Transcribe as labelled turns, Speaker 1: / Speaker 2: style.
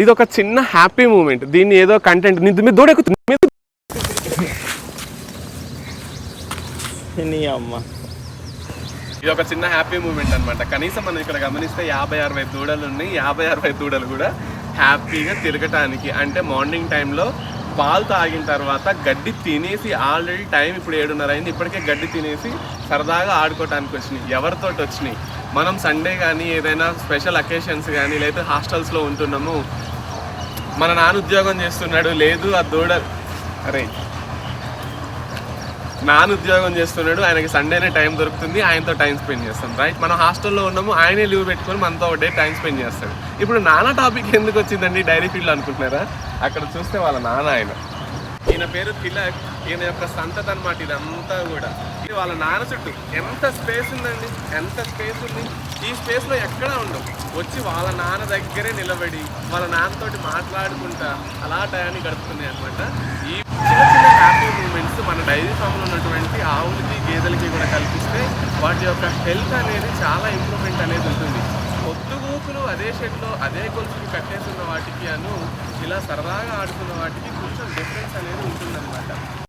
Speaker 1: ఇది ఒక చిన్న హ్యాపీ మూమెంట్. దీన్ని ఏదో కంటెంట్ మీద దూడెక్కుతుంది మీద
Speaker 2: నీ అమ్మ.
Speaker 1: ఇది ఒక చిన్న హ్యాపీ మూమెంట్ అన్నమాట. కనీసం మనం ఇక్కడ గమనిస్తే యాభై అరవై దూడలు ఉన్నాయి. యాభై అరవై దూడలు కూడా హ్యాపీగా తిరగటానికి. అంటే మార్నింగ్ టైంలో పాలు తాగిన తర్వాత గడ్డి తినేసి ఆల్రెడీ టైం ఇప్పుడు ఏడున్నర అయింది. ఇప్పటికే గడ్డి తినేసి సరదాగా ఆడుకోవటానికి వచ్చినాయి. ఎవరితోటి వచ్చినాయి? మనం సండే కానీ ఏదైనా స్పెషల్ అకేషన్స్ కానీ లేదా హాస్టల్స్లో ఉంటున్నాము. మన నాన్న ఉద్యోగం చేస్తున్నాడు లేదు ఆ దూడ అరే. నాన్న ఉద్యోగం చేస్తున్నాడు ఆయనకి సండేనే టైం దొరుకుతుంది ఆయనతో టైం స్పెండ్ చేస్తాం రైట్ మనం హాస్టల్లో ఉన్నాము ఆయనే లీవ్ పెట్టుకొని మనతో ఒక డే టైం స్పెండ్ చేస్తాడు. ఇప్పుడు నాన్న టాపిక్ ఎందుకు వచ్చిందండి? డైరీ ఫీల్డ్ అనుకుంటున్నారా? అక్కడ చూస్తే వాళ్ళ నాన్న ఆయన. ఈయన పేరు తిలక్ ఈయన యొక్క సంతత అనమాట ఇదంతా కూడా. ఇది వాళ్ళ నాన్న చుట్టూ. ఎంత స్పేస్ ఉందండి? ఎంత స్పేస్ ఉంది? ఈ స్పేస్లో ఎక్కడా ఉండవు. వచ్చి వాళ్ళ నాన్న దగ్గరే నిలబడి వాళ్ళ నాన్నతోటి మాట్లాడుకుంటా అలా టయాన్ని గడుపుతున్నాయి అనమాట ఈ చిన్న చిన్న హ్యాపీ మూమెంట్స్ మన డైరీ ఫామ్లో ఉన్నటువంటి ఆవులకి గేదెలకి కూడా కల్పిస్తే వాటి యొక్క హెల్త్ అనేది చాలా ఇంప్రూవ్మెంట్ అనేది ఉంటుంది. పొద్దుగూకులు అదే షెడ్లో అదే గొలుసులు కట్టేస్తున్న వాటికి అను ఇలా సరదాగా ఆడుతున్న వాటికి డిఫరెన్స్ అనేది ఉంటుందన్నమాట.